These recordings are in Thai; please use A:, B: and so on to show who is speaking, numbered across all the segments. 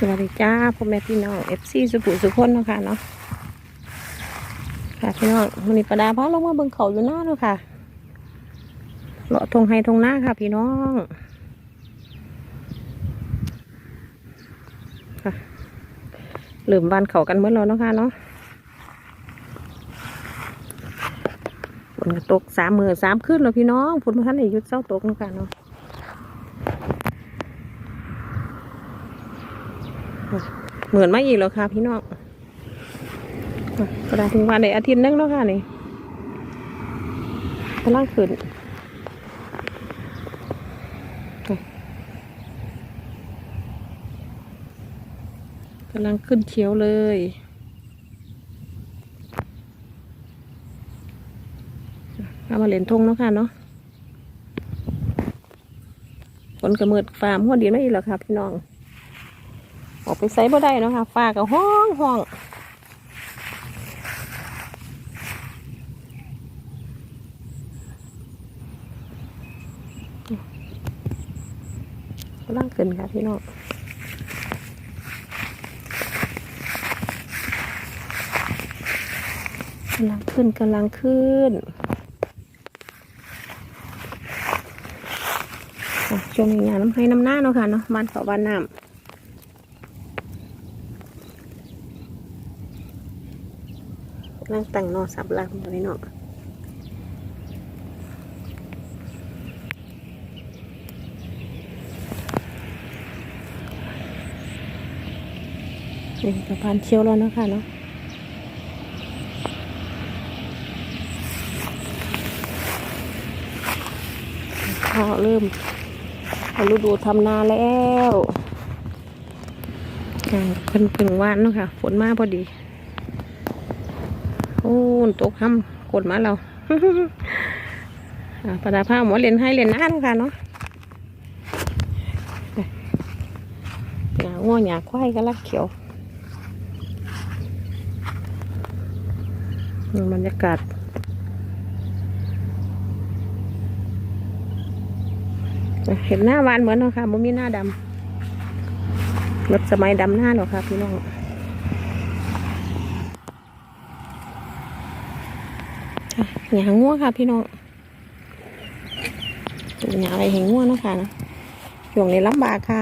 A: สวัสดีจ้าพ่อแม่พี่น้องเอฟซีสุขุสุขคนเนาะค่ะเนาะค่ะพี่น้องวันนี้ประดาพาลงมาเบิ่งเขาอยู่หน้าเนาะค่ะเลาะทงไฮทงหน้าค่ะ พี่น้องค่ะลืมบานเขากันเมื่อแล้วเนาะค่ะเนาะฝนตกสามมือสามขึ้นแล้วพี่น้องฝนมาทันได้หยุดเศร้าตกเนาะค่ะเนาะ เหมือนมาอีกแล้วค่ะ พี่น้องกระดาษถึงวันในอาทิตย์นึงแล้วค่ะนี่กำลังขึ้นกำลังขึ้นเขียวเลยเอามาเล่นทงเนาะค่ะเนาะฝนกระเมิดฟาร์มหัวดีไม่อีกแล้วค่ะพี่น้อง ออกไปไซบ่ได้เนาะค่ะฟ้าก็ห้องห้องกำลังขึ้นค่ะพี่น้องกำลังขึ้นกำลังขึ้นช่วงนี้งานน้ำให้น้ำหน้าเนาะค่ะเนาะบ้านเขาบ้านน้ำ นั่งแต่งนอสับลางไว้เนาะนี่สะพานเชียวแล้วนะคะเนาะข้าวเริ่มฤดูทำนาแล้วอ่าเพิ่นเพิ่งว่านเนาะค่ะ ฝนมาพอดี โอ้นตกห้ำกดมาเราอ่าประดาผ้าหมอเรียนให้เรียนน้าเนาะค่ะเนาะหยาง่วหยาควายก็ลักเขียวนี่บรรยากาศเห็นหน้าวานเหมือนเนาะค่ะมันมีหน้าดำรถสมัยดำหน้าหรอกค่ะพี่น้อง หยางัวค่ะ พี่น้องหยาอะไรเห็นงัวเนาะค่ะนะช่วงนี้ลำบากค่ะ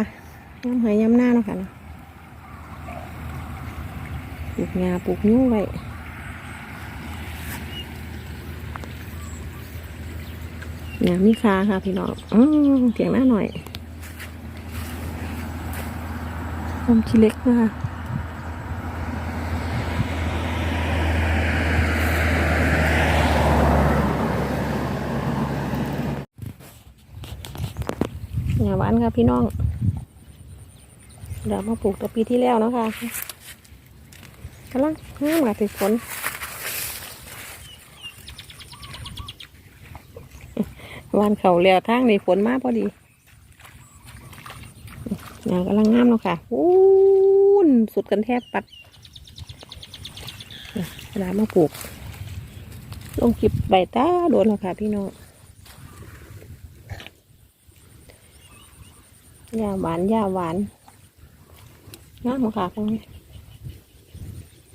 A: ย้ำหายย้ำหน้าเนาะค่ะนะปลูกหญ้าปลูกนิ้วไว้หยามีคาค่ะ พี่น้องอืมเถียงหน้าหน่อยต้มขี้เล็กนะคะ หญ้าหวานค่ะพี่น้องเดี๋ยวมาปลูกแต่ปีที่แล้วนะคะกำลังงามค่ะถึงฝนวานเขาแล้วทางในฝนมากพอดีหญ้ากำลังงามเนาะค่ะอู้นสุดกันแทบปัดเวลามาปลูกลงคลิปใบตาโดนแล้วค่ะพี่น้อง ยาหวานยาหวานงามค่ะตรงนี้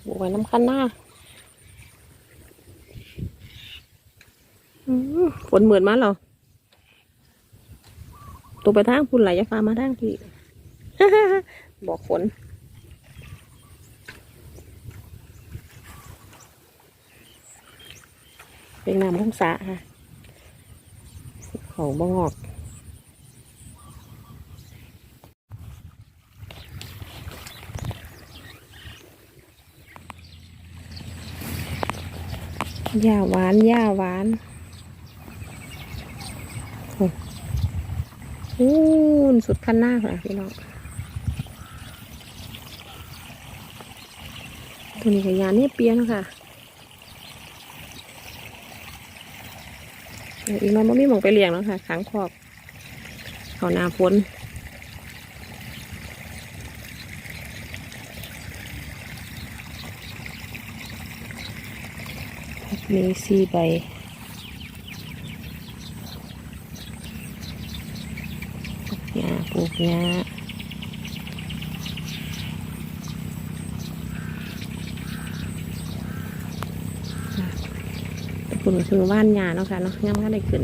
A: บวกไว้น้ำคันหน้าอืมฝนเหมือนมาเหรอตัวไปทางคุณไหลจะฟ้ามาทางที่บอกฝนเป็นน้ำลงสะค่ะ เขาบงอก หญ้าหวานหญ้าหวานโอ้อู้สุดคันหน้าค่ะพี่น้องตัวนี้ก็ยาเนี่ยเปียนค่ะอีกน้อยมันไม่มองไปเลี้ยงแล้วค่ะขังคอกเขาหนาฝน มีสี่ใบปลูกหญ้าปลูกหญ้าคุณคือว่านหญ้าเนาะค่ะเนาะยังก็ได้ขึ้น